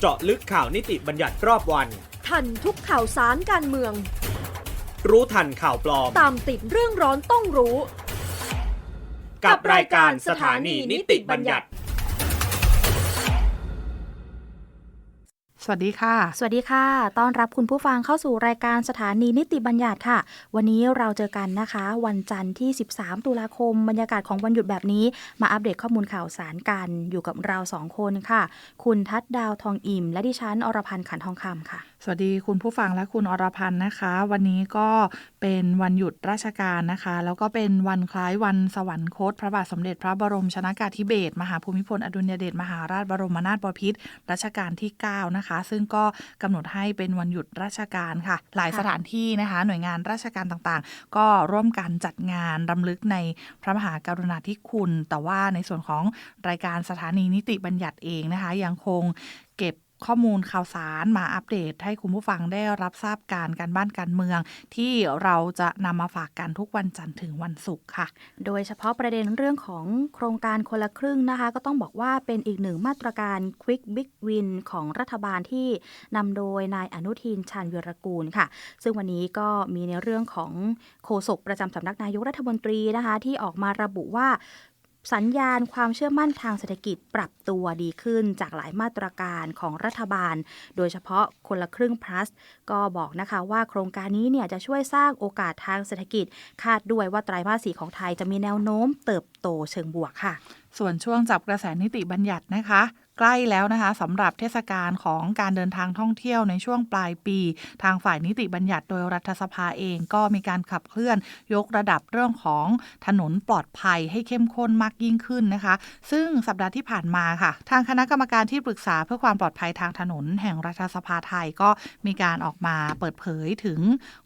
เจาะลึกข่าวนิติบัญญัติรอบวัน ทันทุกข่าวสารการเมือง รู้ทันข่าวปลอม ตามติดเรื่องร้อนต้องรู้ กับรายการสถานีนิติบัญญัติ วัสดีค่ะ สวัสดีค่ะ ต้อนรับคุณผู้ฟังเข้าสู่รายการสถานีนิติบัญญัติค่ะ วันนี้เราเจอกันนะคะ วันจันทร์ที่ 13 ตุลาคม บรรยากาศของวันหยุดแบบนี้ มาอัปเดตข้อมูลข่าวสารกัน อยู่กับเราสองคนค่ะ คุณทัศดาวทองอิ่ม และดิฉันอรพันธ์ขันทองคำค่ะ สวัสดีคุณผู้ฟังและคุณอรพันธ์นะคะ วันนี้ก็เป็นวันหยุดราชการนะคะ แล้วก็เป็นวันคล้ายวันสวรรคต พระบาทสมเด็จพระบรมชนากาธิเบศรมหาภูมิพลอดุลยเดชมหาราชบรมนาถบพิตรรัชกาลที่ 9 นะคะ ซึ่งก็กำหนดให้เป็นวันหยุดราชการค่ะ หลายสถานที่นะคะ หน่วยงานราชการต่างๆ ก็ร่วมกันจัดงานรำลึกในพระมหากรุณาธิคุณ แต่ว่าในส่วนของรายการสถานีนิติบัญญัติเองนะคะ ยังคงเก็บ ข้อมูลข่าวสารมาอัปเดต ให้คุณผู้ฟังได้รับทราบการการบ้านการเมือง ที่เราจะนำมาฝากกันทุกวันจันทร์ถึงวันศุกร์ค่ะ โดยเฉพาะประเด็นเรื่องของโครงการคนละครึ่งนะคะ ก็ต้องบอกว่าเป็นอีกหนึ่งมาตรการ Quick Big Win ของรัฐบาลที่นำโดยนายอนุทินชาญวีรกูลค่ะ ซึ่งวันนี้ก็มีในเรื่องของโฆษกประจำสำนักนายกรัฐมนตรีนะคะ ที่ออกมาระบุว่า สัญญาณความเชื่อมั่นทางเศรษฐกิจปรับตัวดีขึ้นจากหลายมาตรการของรัฐบาล โดยเฉพาะคนละครึ่ง plus ก็บอกนะคะว่าโครงการนี้เนี่ยจะช่วยสร้างโอกาสทางเศรษฐกิจ คาดด้วยว่าไตรมาสสีของไทยจะมีแนวโน้มเติบโตเชิงบวกค่ะ ส่วนช่วงจับกระแสนิติบัญญัตินะคะ ใกล้แล้วนะคะสำหรับเทศกาลของการเดินทางท่องเที่ยวในช่วงปลายปี ทางฝ่ายนิติบัญญัติโดยรัฐสภาเองก็มีการขับเคลื่อนยกระดับเรื่องของถนนปลอดภัยให้เข้มข้นมากยิ่งขึ้นนะคะ ซึ่งสัปดาห์ที่ผ่านมาค่ะ ทางคณะกรรมการที่ปรึกษาเพื่อความปลอดภัยทางถนน แห่งรัฐสภาไทยก็มีการออกมาเปิดเผยถึง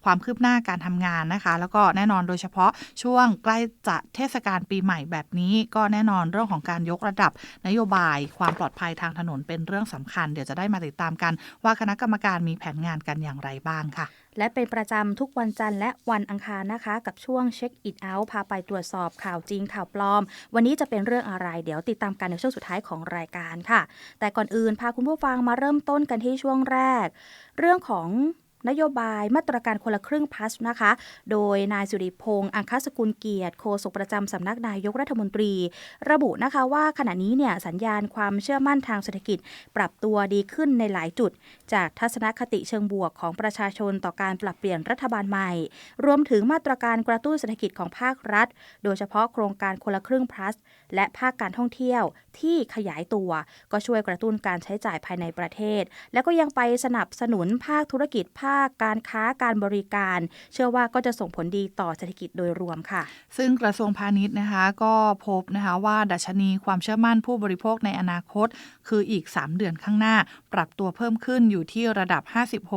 ความคืบหน้าการทำงานนะคะ แล้วก็แน่นอนโดยเฉพาะช่วงใกล้จะเทศกาลปีใหม่แบบนี้ ก็แน่นอนเรื่องของการยกระดับนโยบายความปลอดภัยภายทางถนนเป็นเรื่องสำคัญ เดี๋ยวจะได้มาติดตามกัน ว่าคณะกรรมการมีแผนงานกันอย่างไรบ้างค่ะ และเป็นประจำทุกวันจันทร์และวันอังคารนะคะ กับช่วงเช็คอินเอาท์พาไปตรวจสอบข่าวจริงข่าวปลอม วันนี้จะเป็นเรื่องอะไร เดี๋ยวติดตามกันในช่วงสุดท้ายของรายการค่ะ แต่ก่อนอื่นพาคุณผู้ฟังมาเริ่มต้นกันที่ช่วงแรก เรื่องของ นโยบายมาตรการคนละครึ่งพัสนะคะ โดยนายสุริพงษ์อังคสกุลเกียรติโฆษกประจำสำนักนายกรัฐมนตรี ระบุนะคะว่าขณะนี้เนี่ยสัญญาณความเชื่อมั่นทางเศรษฐกิจ ปรับตัวดีขึ้นในหลายจุด จากทัศนคติเชิงบวกของประชาชนต่อการปรับเปลี่ยนรัฐบาลใหม่ รวมถึงมาตรการกระตุ้นเศรษฐกิจของภาครัฐ โดยเฉพาะโครงการคนละครึ่ง plus และภาคการท่องเที่ยวที่ขยายตัว ก็ช่วยกระตุ้นการใช้จ่ายภายในประเทศ และก็ยังไปสนับสนุนภาคธุรกิจภาคการค้าการบริการ เชื่อว่าก็จะส่งผลดีต่อเศรษฐกิจโดยรวมค่ะ ซึ่งกระทรวงพาณิชย์นะคะ ก็พบนะคะว่าดัชนีความเชื่อมั่นผู้บริโภคในอนาคต คืออีก 3 เดือนข้างหน้า ปรับตัวเพิ่มขึ้นอยู่ที่ระดับ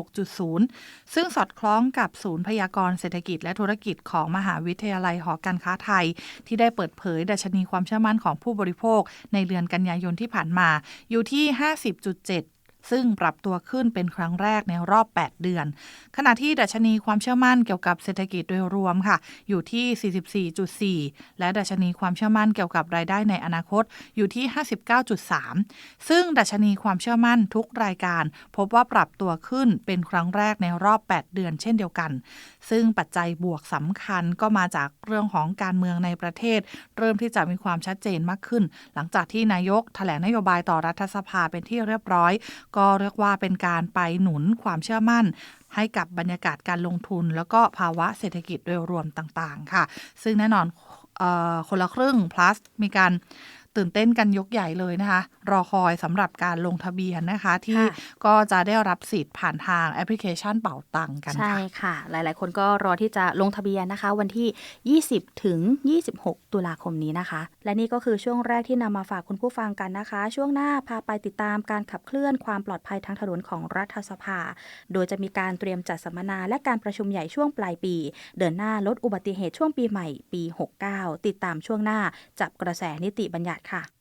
56.0 ซึ่งสอดคล้องกับศูนย์พยากรณ์เศรษฐกิจและธุรกิจของมหาวิทยาลัยหอการค้าไทย ที่ได้เปิดเผยดัชนีความเชื่อมั่นของผู้บริโภค ในเดือนกันยายนที่ผ่านมาอยู่ที่ 50.7 ซึ่งปรับตัวขึ้นเป็นครั้งแรกในรอบ 8 เดือน ขณะที่ดัชนีความเชื่อมั่นเกี่ยวกับเศรษฐกิจโดยรวมค่ะ อยู่ที่ 44.4 และดัชนีความเชื่อมั่นเกี่ยวกับรายได้ในอนาคตอยู่ที่ 59.3 ซึ่งดัชนีความเชื่อมั่นทุกรายการ พบว่าปรับตัวขึ้นเป็นครั้งแรกในรอบ 8 เดือนเช่นเดียวกัน ซึ่งปัจจัยบวกสำคัญก็มาจากเรื่องของการเมืองในประเทศ เริ่มที่จะมีความชัดเจนมากขึ้น หลังจากที่นายกแถลงนโยบายต่อรัฐสภาเป็นที่เรียบร้อยก็เรียกว่าเป็นการไปหนุนความเชื่อมั่น ให้กับบรรยากาศการลงทุน แล้วก็ภาวะเศรษฐกิจโดยรวมต่างๆ ค่ะ ซึ่งแน่นอนออคนละครึ่ง plus มีการ ตื่นเต้นกันยกใหญ่เลยนะคะ รอคอยสำหรับการลงทะเบียนนะคะ ที่ค่ะก็จะได้รับสิทธิ์ผ่านทางแอปพลิเคชันเป่าตังกันใช่ค่ะค่ะ หลาย ๆ คนก็รอที่จะลงทะเบียนนะคะ วันที่ 20 ถึง 26 ตุลาคมนี้นะคะ และนี่ก็คือช่วงแรกที่นำมาฝากคุณผู้ฟังกันนะคะ ช่วงหน้าพาไปติดตามการขับเคลื่อนความปลอดภัยทางถนนของรัฐสภา โดยจะมีการเตรียมจัดสัมมนาและการประชุมใหญ่ช่วงปลายปี เดินหน้าลดอุบัติเหตุช่วงปีใหม่ปี 69 ติดตามช่วงหน้าจับกระแสนิติบัญญัติค่ะ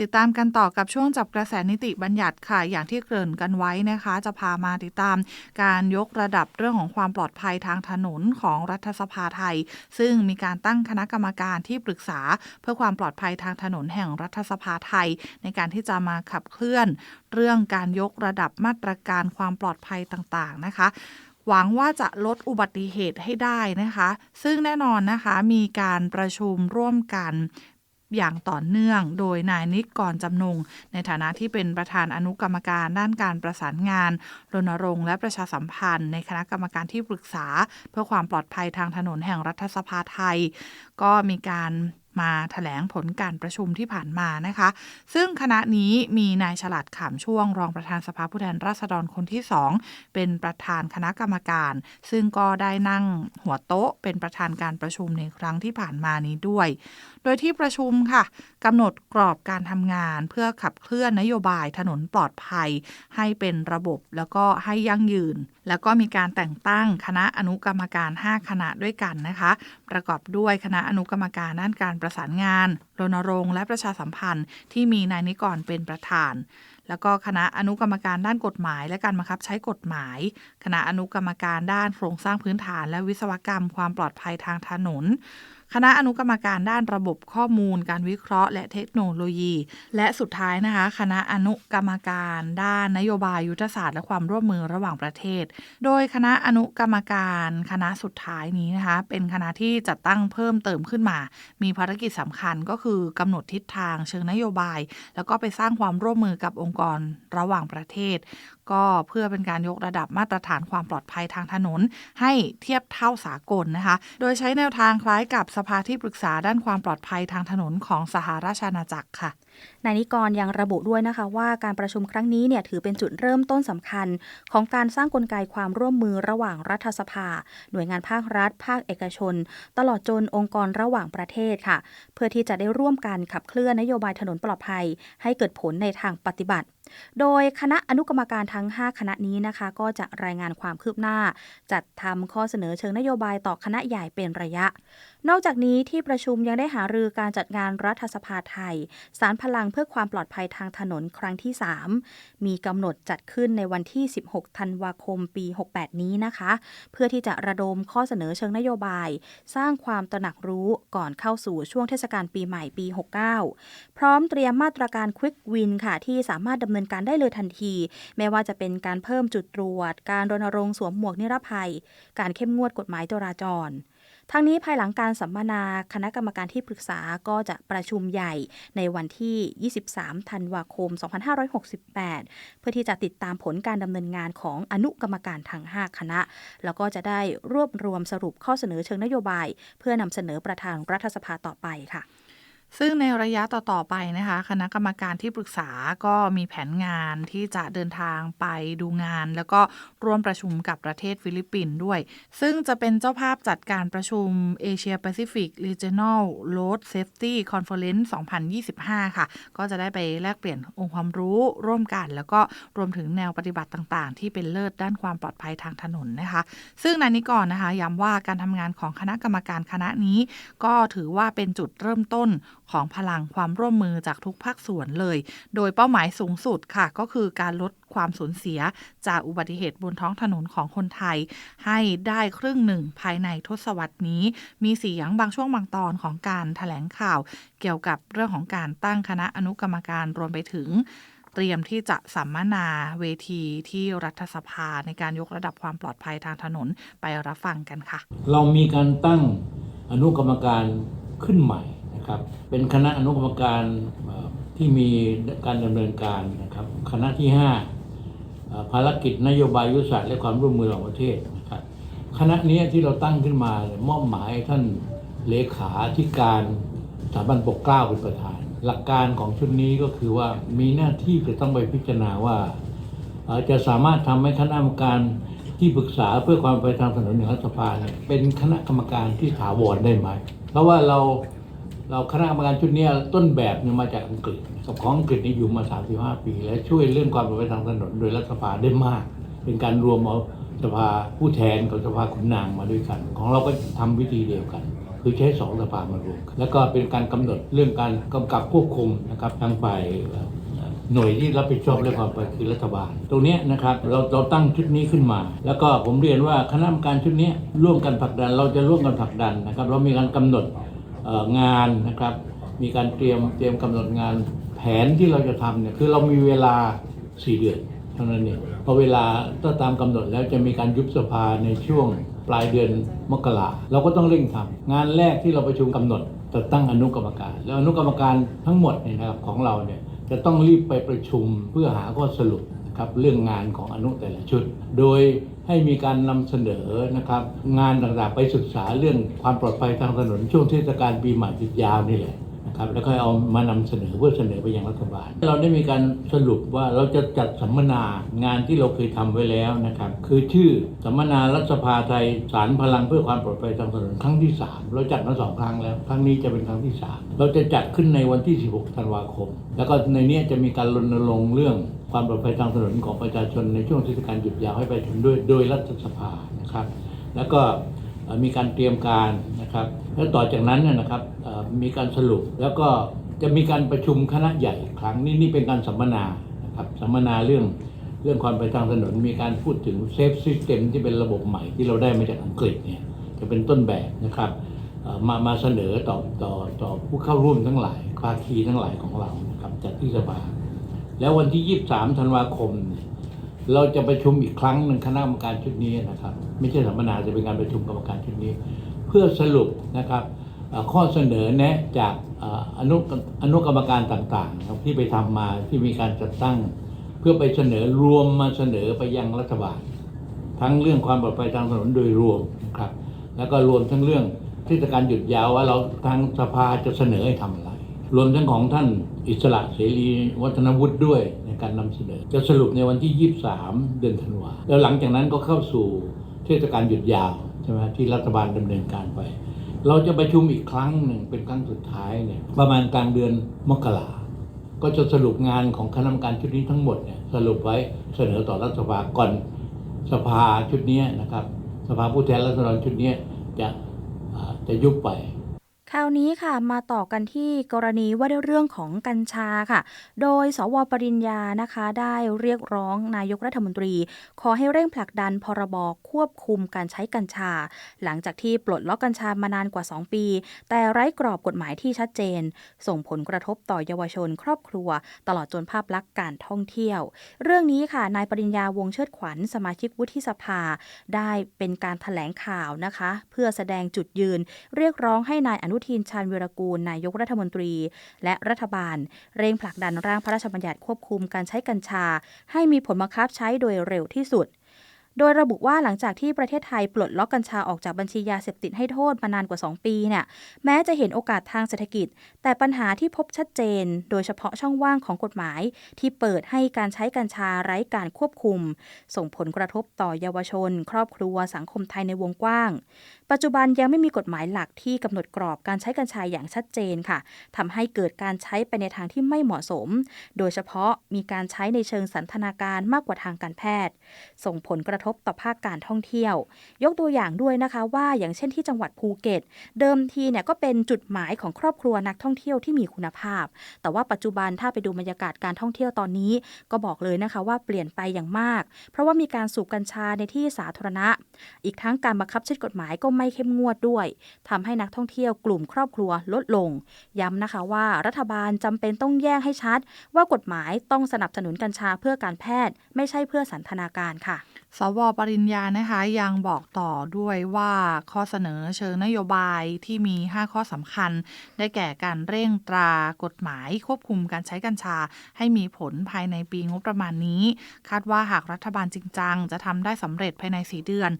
ติดตามกันต่อกับช่วงจับกระแสนิติบัญญัติค่ะ อย่างที่เกริ่นกันไว้นะคะ จะพามาติดตาม การยกระดับเรื่องของความปลอดภัยทางถนนของรัฐสภาไทย ซึ่งมีการตั้งคณะกรรมการที่ปรึกษา เพื่อความปลอดภัยทางถนนแห่งรัฐสภาไทย ในการที่จะมาขับเคลื่อน เรื่องการยกระดับมาตรการความปลอดภัยต่างๆนะคะหวังว่าจะลดอุบัติเหตุให้ได้นะคะ ซึ่งแน่นอนนะคะมีการประชุมร่วมกัน อย่างต่อเนื่อง โดยนายนิกกรจำนง ในฐานะที่เป็นประธานอนุกรรมการด้านการประสานงานรณรงค์และประชาสัมพันธ์ ในคณะกรรมการที่ปรึกษา เพื่อความปลอดภัยทางถนนแห่งรัฐสภาไทย ก็มีการ มาถแถลงผลการประชุมที่ผ่านมานะคะ ซึ่งคณะนี้มีนายฉลาดขามช่วงรองประธานสภาผู้แทนราษฎรคนที่สองเป็นประธานคณะกรรมการ ซึ่งก็ได้นั่งหัวโต๊ะเป็นประธานการประชุมในครั้งที่ผ่านมานี้ด้วย โดยที่ประชุมค่ะ กำหนดกรอบการทำงาน เพื่อขับเคลื่อนนโยบายถนนปลอดภัย ให้เป็นระบบแล้วก็ให้ยั่งยืน แล้วก็มีการแต่งตั้งคณะอนุกรรมการ 5 คณะด้วยกันนะคะ ประกอบด้วยคณะอนุกรรมการด้านการประสานงานรณรงค์และประชาสัมพันธ์ที่มีนายนิกรเป็นประธาน แล้วก็คณะอนุกรรมการด้านกฎหมาย และการบังคับใช้กฎหมาย คณะอนุกรรมการด้านโครงสร้างพื้นฐาน และวิศวกรรมความปลอดภัยทางถนน คณะอนุกรรมการด้านระบบข้อมูล การวิเคราะห์ และเทคโนโลยี และสุดท้ายนะคะ คณะอนุกรรมการด้านนโยบายยุทธศาสตร์และความร่วมมือระหว่างประเทศ โดยคณะอนุกรรมการ คณะสุดท้ายนี้นะคะ เป็นคณะที่จัดตั้งเพิ่มเติมขึ้นมา มีภารกิจสำคัญก็คือกำหนดทิศทางเชิงนโยบาย แล้วก็ไปสร้างความร่วมมือกับองค์กรระหว่างประเทศ ก็เพื่อเป็นการยกระดับมาตรฐานความปลอดภัยทางถนน ให้เทียบเท่าสากลนะคะ โดยใช้แนวทางคล้ายกับสภาที่ปรึกษาด้านความปลอดภัยทางถนนของสหราชอาณาจักรค่ะนายนิกรยังระบุด้วยนะคะว่าการประชุมครั้งนี้เนี่ยถือเป็นจุดเริ่มต้นสำคัญ ของการสร้างกลไกความร่วมมือระหว่างรัฐสภา หน่วยงานภาครัฐ ภาคเอกชน ตลอดจนองค์กรระหว่างประเทศค่ะ เพื่อที่จะได้ร่วมกันขับเคลื่อนนโยบายถนนปลอดภัย ให้เกิดผลในทางปฏิบัติ โดยคณะอนุกรรมการทั้ง 5 คณะนี้นะคะ ก็จะรายงานความคืบหน้า จัดทำข้อเสนอเชิงนโยบายต่อคณะใหญ่เป็นระยะ นอกจากนี้ที่ประชุมยังได้หารือการจัดงานรัฐสภาไทย สารพลังเพื่อความปลอดภัยทางถนนครั้งที่ 3 มีกำหนดจัดขึ้นในวันที่ 16 ธันวาคมปี 68 นี้นะคะ เพื่อที่จะระดมข้อเสนอเชิงนโยบาย สร้างความตระหนักรู้ก่อนเข้าสู่ช่วงเทศกาลปีใหม่ปี 69 พร้อมเตรียมมาตรการ Quick Win ค่ะที่สามารถดำเนินการได้เลยทันที แม้ว่าจะเป็นการเพิ่มจุดตรวจ การรณรงค์สวมหมวกนิรภัย การเข้มงวดกฎหมายจราจรทั้งนี้ภายหลังการสัมมนาคณะกรรมการที่ปรึกษาก็จะประชุมใหญ่ในวันที่ 23 ธันวาคม 2568 เพื่อที่จะติดตามผลการดำเนินงานของอนุกรรมการทั้ง 5 คณะ แล้วก็จะได้รวบรวมสรุปข้อเสนอเชิงนโยบาย เพื่อนำเสนอประธานรัฐสภาต่อไปค่ะ ซึ่งในระยะต่อ ๆ ไปนะคะ คณะกรรมการที่ปรึกษาก็มีแผนงานที่จะเดินทางไปดูงาน แล้วก็ร่วมประชุมกับประเทศฟิลิปปินส์ด้วย ซึ่งจะเป็นเจ้าภาพจัดการประชุม Asia Pacific Regional Road Safety Conference 2025 ค่ะ ก็จะได้ไปแลกเปลี่ยนองค์ความรู้ร่วมกัน แล้วก็รวมถึงแนวปฏิบัติต่างๆ ที่เป็นเลิศด้านความปลอดภัยทางถนนนะคะ ซึ่งนายนิกรนะคะย้ำว่าการทำงานของคณะกรรมการคณะนี้ ก็ถือว่าเป็นจุดเริ่มต้นของพลังความร่วมมือจากทุกภาคส่วนเลย โดยเป้าหมายสูงสุดค่ะก็คือการลดความสูญเสียจากอุบัติเหตุบนท้องถนนของคนไทย ให้ได้ครึ่งหนึ่งภายในทศวรรษนี้ มีเสียงบางช่วงบางตอนของการถแถลงข่าว เกี่ยวกับเรื่องของการตั้งคณะอนุกรรมการรวมไปถึงเตรียมที่จะสัมมนาเวทีที่รัฐสภาในการยกระดับความปลอดภัยทางถนนไปรับฟังกันค่ะ เรามีการตั้งอนุกรรมการขึ้นใหม่ ครับเป็นคณะอนุกรรมการที่มีการดำเนินการนะครับ คณะที่ 5 ภารกิจนโยบายยุทธศาสตร์และความร่วมมือระหว่างประเทศนะครับ คณะนี้ที่เราตั้งขึ้นมามอบหมายท่านเลขาธิการสถาบันปกเกล้าเป็นประธาน หลักการของชุดนี้ก็คือว่ามีหน้าที่จะต้องไปพิจารณาว่า จะสามารถทำให้คณะกรรมการที่ปรึกษาเพื่อความไปทางถนนแห่งรัฐสภาเป็นคณะกรรมการที่ถาวรได้ไหม เพราะว่าเรา เราคณะกรรมการชุดนี้ต้นแบบเนี่ยมาจากอังกฤษกับของอังกฤษนี่อยู่มา 35 ปี และช่วยเรื่องความปลอดภัยทางถนนโดยรัฐสภาได้มาก เป็นการรวมเอาสภาผู้แทนกับสภาขุนนางมาด้วยกัน ของเราก็ทำวิธีเดียวกัน คือใช้สองสภามารวมกันแล้วก็เป็นการกำหนดเรื่องการกำกับควบคุมนะครับทางฝ่ายหน่วยที่รับผิดชอบเรื่องความปลอดภัยคือรัฐบาล ตรงนี้นะครับเราเราตั้งชุดนี้ขึ้นมา แล้วก็ผมเรียนว่าคณะกรรมการชุดนี้ร่วมกันผลักดัน เราจะร่วมกันผลักดันนะครับ เรามีการกำหนด งานนะครับ มีการเตรียมเตรียมกำหนดงานแผนที่เราจะทำเนี่ยคือเรามีเวลา 4 เดือนเท่านั้นเองพอเวลาถ้าตามกำหนดแล้วจะมีการยุบสภาในช่วงปลายเดือนมกราเราก็ต้องเร่งทำงานแรกที่เราประชุมกำหนดจะตั้งอนุกรรมการ แล้วอนุกรรมการทั้งหมดเนี่ยนะครับของเราเนี่ยจะต้องรีบไปประชุมเพื่อหาข้อสรุปนะครับเรื่องงานของอนุแต่ละชุด โดย ให้มีการนำเสนอนะครับ งานต่างๆไปศึกษาเรื่องความปลอดภัยทางถนนช่วงเทศกาลปีใหม่หยุดยาวนี่แหละนะครับแล้วก็เอามานำเสนอเพื่อเสนอไปยังรัฐบาล เราได้มีการสรุปว่าเราจะจัดสัมมนางานที่เราเคยทำไว้แล้วนะครับ คือชื่อสัมมนารัฐสภาไทยสารพลังเพื่อความปลอดภัยทางถนนครั้งที่ 3 เราจัดมาสองครั้งแล้ว ครั้งนี้จะเป็นครั้งที่ 3 เราจะจัดขึ้นในวันที่ 16 ธันวาคม แล้วก็ในนี้จะมีการรณรงค์เรื่อง ความปลอดภัยทางถนนของประชาชนในช่วงเทศกาลหยุดยาวให้ไปถึงด้วยโดยรัฐสภานะครับ แล้วก็มีการเตรียมการนะครับ แล้วต่อจากนั้นเนยนะครับมีการสรุปแล้วก็จะมีการประชุมคณะใหญ่ครั้งนี่นี่เป็นการสัมมนานะครับสัมมนาเรื่องเรื่องความปลอดภัยทางถนนมีการพูดถึงเซฟซิสเต็มที่เป็นระบบใหม่ที่เราได้มาจากอังกฤษเนี่ยจะเป็นต้นแบบนะครับมามาเสนอต่อต่อต่อผู้เข้าร่วมทั้งหลายภาคีทั้งหลายของเรานะครับจัดที่สภา แล้ววันที่ 23 ธันวาคมเนี่ยเราจะประชุมอีกครั้งหนึ่งคณะกรรมการชุดนี้นะครับ ไม่ใช่สัมมนาจะเป็นการประชุมกรรมการชุดนี้ เพื่อสรุปนะครับข้อเสนอแนะจากอนุอนุกรรมการต่างๆครับที่ไปทำมาที่มีการจัดตั้ง เพื่อไปเสนอรวมมาเสนอไปยังรัฐบาล ทั้งเรื่องความปลอดภัยทางถนนโดยรวมนะครับ แล้วก็รวมทั้งเรื่องเทศกาลหยุดยาวว่าเราทางสภาจะเสนอให้ทำอะไร รวมทั้งของท่าน อิสระเสรีวัฒนวุฒิด้วยในการนำเสนอ จะสรุปในวันที่ 23 เดือนธันวาแล้วหลังจากนั้นก็เข้าสู่เทศกาลหยุดยาวใช่ไหมที่รัฐบาลดำเนินการไป เราจะประชุมอีกครั้งหนึ่งเป็นครั้งสุดท้ายเนี่ยประมาณกลางเดือนมกราก็จะสรุปงานของคณะกรรมการชุดนี้ทั้งหมดเนี่ยสรุปไว้เสนอต่อรัฐสภาก่อนสภาชุดนี้นะครับ สภาผู้แทนราษฎรชุดนี้จะจะยุบไป คราวนี้ค่ะมาต่อกันที่กรณีว่าด้วยเรื่องของกัญชาค่ะ โดยสวปริญญานะคะได้เรียกร้องนายกรัฐมนตรี ขอให้เร่งผลักดันพรบควบคุมการใช้กัญชา หลังจากที่ปลดล็อกกัญชามานานกว่า 2 ปี แต่ไร้กรอบกฎหมายที่ชัดเจน ส่งผลกระทบต่อเยาวชน ครอบครัว ตลอดจนภาพลักษณ์การท่องเที่ยว เรื่องนี้ค่ะนายปริญญาวงเชิดขวัญสมาชิกวุฒิสภา ได้เป็นการถแถลงข่าวนะคะ เพื่อแสดงจุดยืน เรียกร้องให้นายอนุทินชาญวีรกูล นายกรัฐมนตรี และรัฐบาล เร่งผลักดันร่างพระราชบัญญัติควบคุมการใช้กัญชา ให้มีผลบังคับใช้โดยเร็วที่สุด โดยระบุว่าหลังจากที่ประเทศไทยปลดล็อกกัญชาออกจากบัญชียาเสพติดให้โทษมานานกว่า 2 ปีเนี่ยแม้จะเห็นโอกาสทางเศรษฐกิจ แต่ปัญหาที่พบชัดเจน โดยเฉพาะช่องว่างของกฎหมาย ที่เปิดให้การใช้กัญชาไร้การควบคุม ส่งผลกระทบต่อเยาวชน ครอบครัวสังคมไทยในวงกว้าง ปัจจุบันยังไม่มีกฎหมายหลักที่กำหนดกรอบการใช้กัญชาอย่างชัดเจนค่ะทำให้เกิดการใช้ไปในทางที่ไม่เหมาะสม โดยเฉพาะมีการใช้ในเชิงสันทนาการมากกว่าทางการแพทย์ ส่งผลกระทบต่อภาคการท่องเที่ยว ยกตัวอย่างด้วยนะคะว่าอย่างเช่นที่จังหวัดภูเก็ต เดิมทีเนี่ยก็เป็นจุดหมายของครอบครัวนักท่องเที่ยวที่มีคุณภาพ แต่ว่าปัจจุบันถ้าไปดูบรรยากาศการท่องเที่ยวตอนนี้ ก็บอกเลยนะคะว่าเปลี่ยนไปอย่างมาก เพราะว่ามีการสูบกัญชาในที่สาธารณะ อีกทั้งการบังคับใช้กฎหมายก็ไม่เข้มงวดด้วยทำให้นักท่องเที่ยวกลุ่มครอบครัวลดลง ย้ำนะคะว่ารัฐบาลจำเป็นต้องแยกให้ชัด ว่ากฎหมายต้องสนับสนุนกัญชาเพื่อการแพทย์ ไม่ใช่เพื่อสันทนาการค่ะสวปริญญานะคะยังบอกต่อด้วยว่าข้อเสนอเชิงนโยบายที่มี 5 ข้อสำคัญ ได้แก่การเร่งตรากฎหมายควบคุมการใช้กัญชา ให้มีผลภายในปีงบประมาณนี้ คาดว่าหากรัฐบาลจริงจัง จะทำได้สำเร็จภายใน 4 เดือน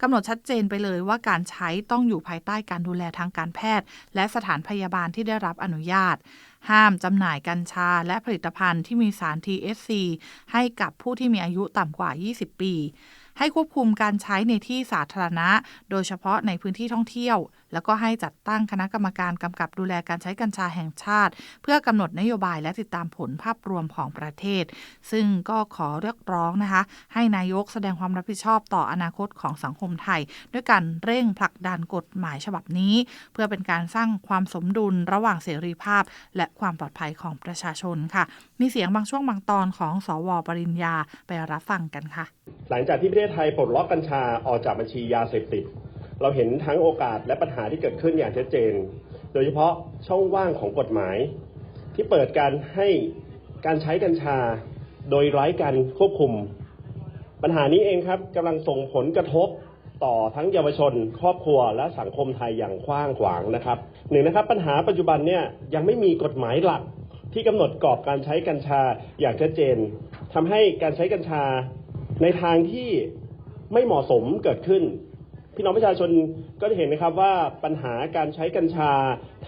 กำหนดชัดเจนไปเลยว่าการใช้ต้องอยู่ภายใต้การดูแลทางการแพทย์ และสถานพยาบาลที่ได้รับอนุญาต ห้ามจำหน่ายกัญชาและผลิตภัณฑ์ที่มีสาร THC ให้กับผู้ที่มีอายุต่ำกว่า 20 ปี ให้ควบคุมการใช้ในที่สาธารณะ โดยเฉพาะในพื้นที่ท่องเที่ยว แล้วก็ให้จัดตั้งคณะกรรมการกำกับดูแลการใช้กัญชาแห่งชาติ เพื่อกำหนดนโยบายและติดตามผลภาพรวมของประเทศ ซึ่งก็ขอเรียกร้องนะคะ ให้นายกแสดงความรับผิดชอบต่ออนาคตของสังคมไทย ด้วยการเร่งผลักดันกฎหมายฉบับนี้ เพื่อเป็นการสร้างความสมดุลระหว่างเสรีภาพ และความปลอดภัยของประชาชนค่ะ มีเสียงบางช่วงบางตอนของสวปริญญาไปรับฟังกันค่ะ หลังจากที่ประเทศไทยปลดล็อกกัญชาออกจากบัญชียาเสพติด เราเห็นทั้งโอกาสและปัญหาที่เกิดขึ้นอย่างชัดเจน โดยเฉพาะช่องว่างของกฎหมาย ที่เปิดการให้การใช้กัญชา โดยไร้การควบคุม ปัญหานี้เองครับกำลังส่งผลกระทบต่อทั้งเยาวชน ครอบครัวและสังคมไทยอย่างกว้างขวางนะครับหนึ่งนะครับปัญหาปัจจุบันเนี่ยยังไม่มีกฎหมายหลักที่กำหนดกรอบการใช้กัญชาอย่างชัดเจนทำให้การใช้กัญชาในทางที่ไม่เหมาะสมเกิดขึ้น พี่น้องประชาชนก็จะเห็นนะครับว่าปัญหาการใช้กัญชา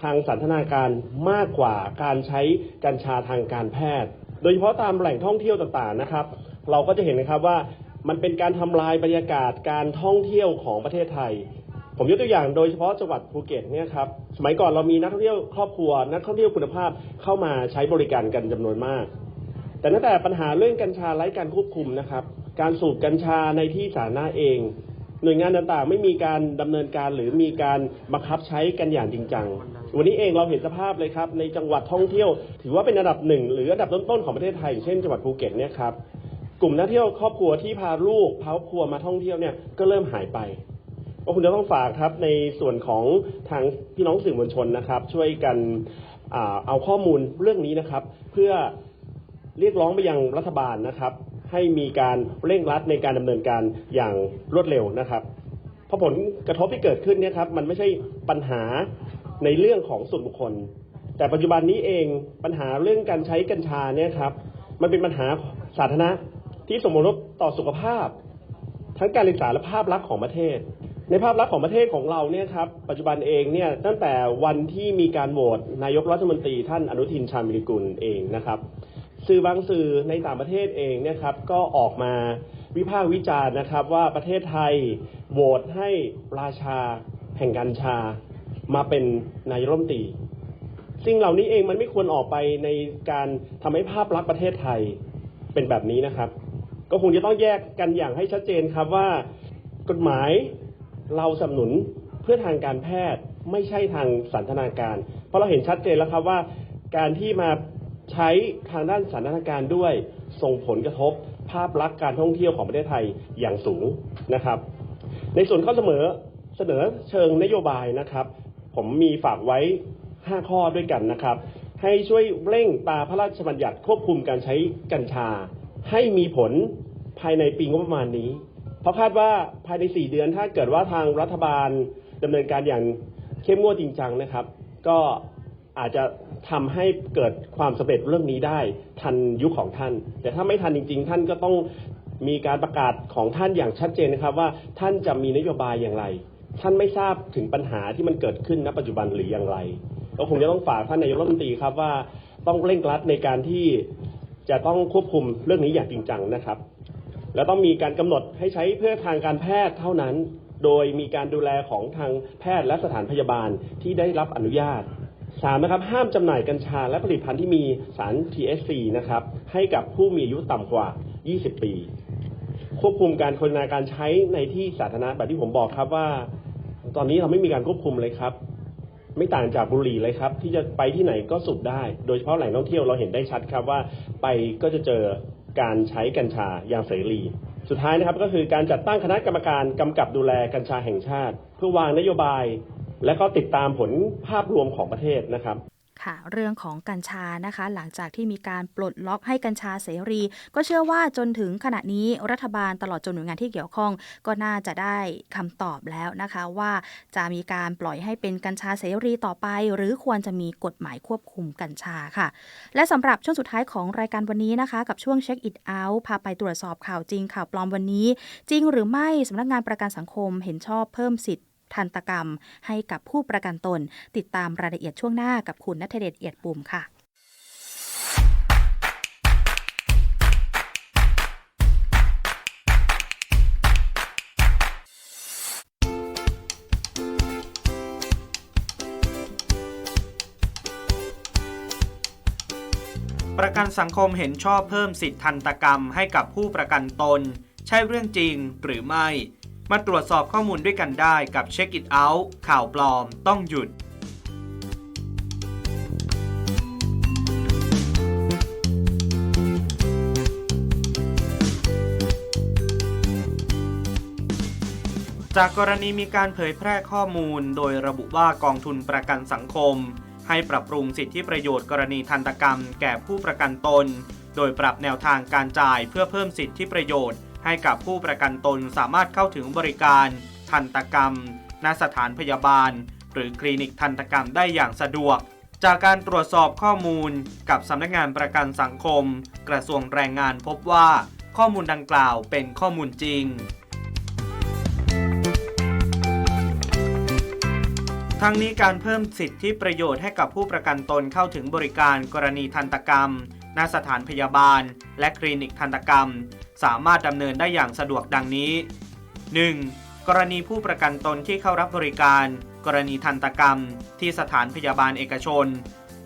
ทางสันทนาการมากกว่าการใช้กัญชาทางการแพทย์ โดยเฉพาะตามแหล่งท่องเที่ยวต่างๆนะครับ เราก็จะเห็นนะครับว่ามันเป็นการทำลายบรรยากาศการท่องเที่ยวของประเทศไทย ผมยกตัวอย่างโดยเฉพาะจังหวัดภูเก็ตเนี่ยครับสมัยก่อนเรามีนักท่องเที่ยวครอบครัว นักท่องเที่ยวคุณภาพเข้ามาใช้บริการกันจำนวนมาก แต่ตั้งแต่ปัญหาเรื่องกัญชาไร้การควบคุมนะครับ การสูบกัญชาในที่สาธารณะเอง หน่วยงานต่างๆ ไม่มีการดำเนินการหรือมีการบังคับใช้กันอย่างจริงจัง วันนี้เองเราเห็นสภาพเลยครับ ในจังหวัดท่องเที่ยว ถือว่าเป็นอันดับหนึ่งหรืออันดับต้นๆของประเทศไทยอย่างเช่นจังหวัดภูเก็ตเนี่ยครับกลุ่มนักเที่ยวครอบครัวที่พาลูกพาครอบครัวมาท่องเที่ยวเนี่ยก็เริ่มหายไปก็คุณจะต้องฝากครับในส่วนของทางพี่น้องสื่อมวลชนนะครับ ช่วยกันอ่าเอาข้อมูลเรื่องนี้นะครับ เพื่อเรียกร้องไปยังรัฐบาลนะครับ ให้มีการเร่งรัดในการดำเนินการอย่างรวดเร็วนะครับ เพราะผลกระทบที่เกิดขึ้นเนี่ยครับมันไม่ใช่ปัญหาในเรื่องของส่วนบุคคล แต่ปัจจุบันนี้เองปัญหาเรื่องการใช้กัญชาเนี่ยครับมันเป็นปัญหาสาธารณะที่ส่งผลกระทบต่อสุขภาพ ทั้งการศึกษาและภาพลักษณ์ของประเทศ ในภาพลักษณ์ของประเทศของเราเนี่ยครับปัจจุบันเองเนี่ยตั้งแต่วันที่มีการโหวตนายกรัฐมนตรีท่านอนุทินชาญวิริกุลเองนะครับ สื่อบางสื่อในต่างประเทศเองเนะครับก็ออกมาวิพากษ์วิจารณ์นะครับว่าประเทศไทยโหวตให้ราชาแห่งกัญชา มาเป็นนายรัฐมนตรีสิ่งเหล่านี้เองมันไม่ควรออกไปในการทำให้ภาพลักษณ์ประเทศไทยเป็นแบบนี้นะครับ ก็คงจะต้องแยกกันอย่างให้ชัดเจนครับว่ากฎหมายเราสนับสนุนเพื่อทางการแพทย์ไม่ใช่ทางสันทนาการ เพราะเราเห็นชัดเจนแล้วครับว่าการที่มา ใช้ทางด้านสันทนการณ์ด้วยส่งผลกระทบภาพลักษณ์การท่องเที่ยวของประเทศไทยอย่างสูงนะครับ ในส่วนข้อเสมอเสนอเชิงนโยบายนะครับ ผมมีฝากไว้ 5 ข้อด้วยกันนะครับ ให้ช่วยเร่งตาพระราชบัญญัติควบคุมการใช้กัญชา ให้มีผลภายในปีงบประมาณนี้ เพราะคาดว่าภายใน 4 เดือนถ้าเกิดว่าทางรัฐบาลดำเนินการอย่างเข้มงวดจริงจังนะครับ ก็อาจจะ ทำให้เกิดความสำเร็จเรื่องนี้ได้ทันยุคของท่าน แต่ถ้าไม่ทันจริง ๆ ท่านก็ต้องมีการประกาศของท่านอย่างชัดเจนนะครับว่าท่านจะมีนโยบายอย่างไร ท่านไม่ทราบถึงปัญหาที่มันเกิดขึ้นณปัจจุบันหรืออย่างไรก็คงจะต้องฝากท่านนายกรัฐมนตรีครับว่าต้องเร่งรัดในการที่จะต้องควบคุมเรื่องนี้อย่างจริงจังนะครับ แล้วต้องมีการกำหนดให้ใช้เพื่อทางการแพทย์เท่านั้น โดยมีการดูแลของทางแพทย์และสถานพยาบาลที่ได้รับอนุญาต สามนะครับห้ามจำหน่ายกัญชาและผลิตภัณฑ์ที่มีสาร THC นะครับให้กับผู้มีอายุต่ำกว่า 20 ปี ควบคุมการโฆษณาการใช้ในที่สาธารณะแบบที่ผมบอกครับว่า ตอนนี้เราไม่มีการควบคุมเลยครับ ไม่ต่างจากบุหรี่เลยครับ ที่จะไปที่ไหนก็สูบได้ โดยเฉพาะแหล่งท่องเที่ยวเราเห็นได้ชัดครับว่าไปก็จะเจอการใช้กัญชาอย่างเสรีสุดท้ายนะครับก็คือการจัดตั้งคณะกรรมการกำกับดูแลกัญชาแห่งชาติ เพื่อวางนโยบาย และก็ติดตามผลภาพรวมของประเทศนะครับค่ะเรื่องของกัญชานะคะ หลังจากที่มีการปลดล็อกให้กัญชาเสรี ก็เชื่อว่าจนถึงขณะนี้รัฐบาลตลอดจนหน่วยงานที่เกี่ยวข้อง ก็น่าจะได้คำตอบแล้วนะคะ ว่าจะมีการปล่อยให้เป็นกัญชาเสรีต่อไป หรือควรจะมีกฎหมายควบคุมกัญชาค่ะ และสำหรับช่วงสุดท้ายของรายการวันนี้นะคะ กับช่วงเช็คอิทเอาท์พาไปตรวจสอบข่าวจริงข่าวปลอมวันนี้ จริงหรือไม่สำนักงานประกันสังคมเห็นชอบเพิ่มสิทธิ ทันตกรรม ให้กับผู้ประกันตน ติดตามรายละเอียดช่วงหน้ากับคุณนัทเดชเอียดปุ่มค่ะประกันสังคมเห็นชอบเพิ่มสิทธิทันตกรรมให้กับผู้ประกันตน ใช่เรื่องจริงหรือไม่ มาตรวจสอบข้อมูลด้วยกันได้กับเช็คอิ t เอาท์ข่าวปลอมต้องหยุดจากกรณีมีการเผยแพร่ข้อมูล โดยระบุว่ากองทุนประกันสังคม ให้ปรับปรุงสิทธิประโยชน์กรณีทันตกรรม แก่ผู้ประกันตน โดยปรับแนวทางการจ่ายเพื่อเพิ่มสิทธิประโยชน์ ให้กับผู้ประกันตนสามารถเข้าถึงบริการทันตกรรม ณ สถานพยาบาล หรือคลินิกทันตกรรมได้อย่างสะดวก จากการตรวจสอบข้อมูลกับสำนักงานประกันสังคม กระทรวงแรงงานพบว่าข้อมูลดังกล่าวเป็นข้อมูลจริง ทั้งนี้การเพิ่มสิทธิประโยชน์ให้กับผู้ประกันตนเข้าถึงบริการกรณีทันตกรรมณสถานพยาบาล และคลินิกทันตกรรม สามารถดำเนินได้อย่างสะดวกดังนี้ 1. กรณีผู้ประกันตนที่เข้ารับบริการ กรณีทันตกรรม ที่สถานพยาบาลเอกชน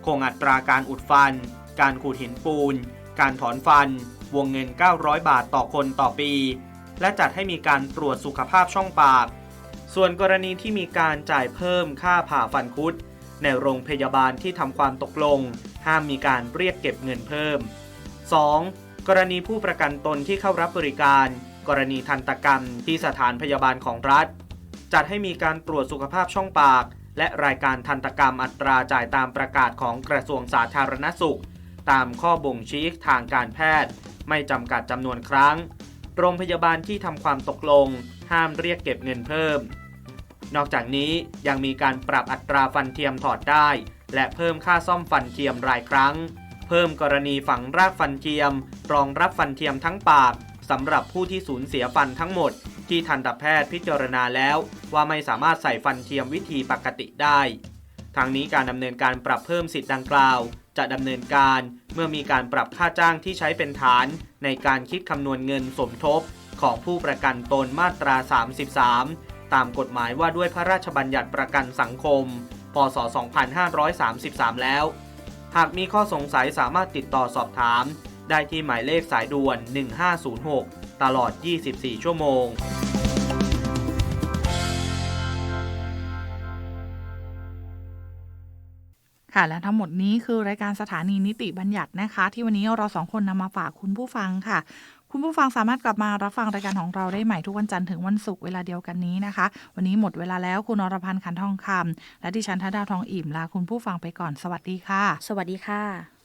คงอัตราการอุดฟัน การขูดหินปูน การถอนฟัน วงเงิน 900 บาทต่อคนต่อปี และจัดให้มีการตรวจสุขภาพช่องปาก ส่วนกรณีที่มีการจ่ายเพิ่มค่าผ่าฟันคุด ในโรงพยาบาลที่ทำความตกลง ห้ามมีการเรียกเก็บเงินเพิ่ม 2. กรณีผู้ประกันตนที่เข้ารับบริการ กรณีทันตกรรมที่สถานพยาบาลของรัฐ จัดให้มีการตรวจสุขภาพช่องปาก และรายการทันตกรรมอัตราจ่ายตามประกาศของกระทรวงสาธารณสุข ตามข้อบ่งชี้ทางการแพทย์ ไม่จำกัดจำนวนครั้ง โรงพยาบาลที่ทำความตกลง ห้ามเรียกเก็บเงินเพิ่ม นอกจากนี้ยังมีการปรับอัตราฟันเทียมถอดได้ และเพิ่มค่าซ่อมฟันเทียมรายครั้ง เพิ่มกรณีฝังรากฟันเทียม รองรับฟันเทียมทั้งปากสำหรับผู้ที่สูญเสียฟันทั้งหมด ที่ทันตแพทย์พิจารณาแล้ว ว่าไม่สามารถใส่ฟันเทียมวิธีปกติได้ทางนี้การดำเนินการปรับเพิ่มสิทธิ์ดังกล่าว จะดำเนินการเมื่อมีการปรับค่าจ้างที่ใช้เป็นฐาน ในการคิดคำนวณเงินสมทบ ของผู้ประกันตนมาตรา 33 ตามกฎหมายว่าด้วยพระราชบัญญัติประกันสังคม พศ 2533 แล้ว หากมีข้อสงสัยสามารถติดต่อสอบถาม ได้ที่หมายเลขสายด่วน 1506 ตลอด 24 ชั่วโมงค่ะและทั้งหมดนี้คือรายการสถานีนิติบัญญัตินะคะ ที่วันนี้เราสองคนนำมาฝากคุณผู้ฟังค่ะ คุณผู้ฟังสามารถกลับมารับฟังรายการของเราได้ใหม่ทุกวันจันทร์ถึงวันศุกร์เวลาเดียวกันนี้นะคะ วันนี้หมดเวลาแล้วคุณอรพันธ์ขันทองคำและดิฉันธดาทองอิ่มลาคุณผู้ฟังไปก่อนสวัสดีค่ะ สวัสดีค่ะ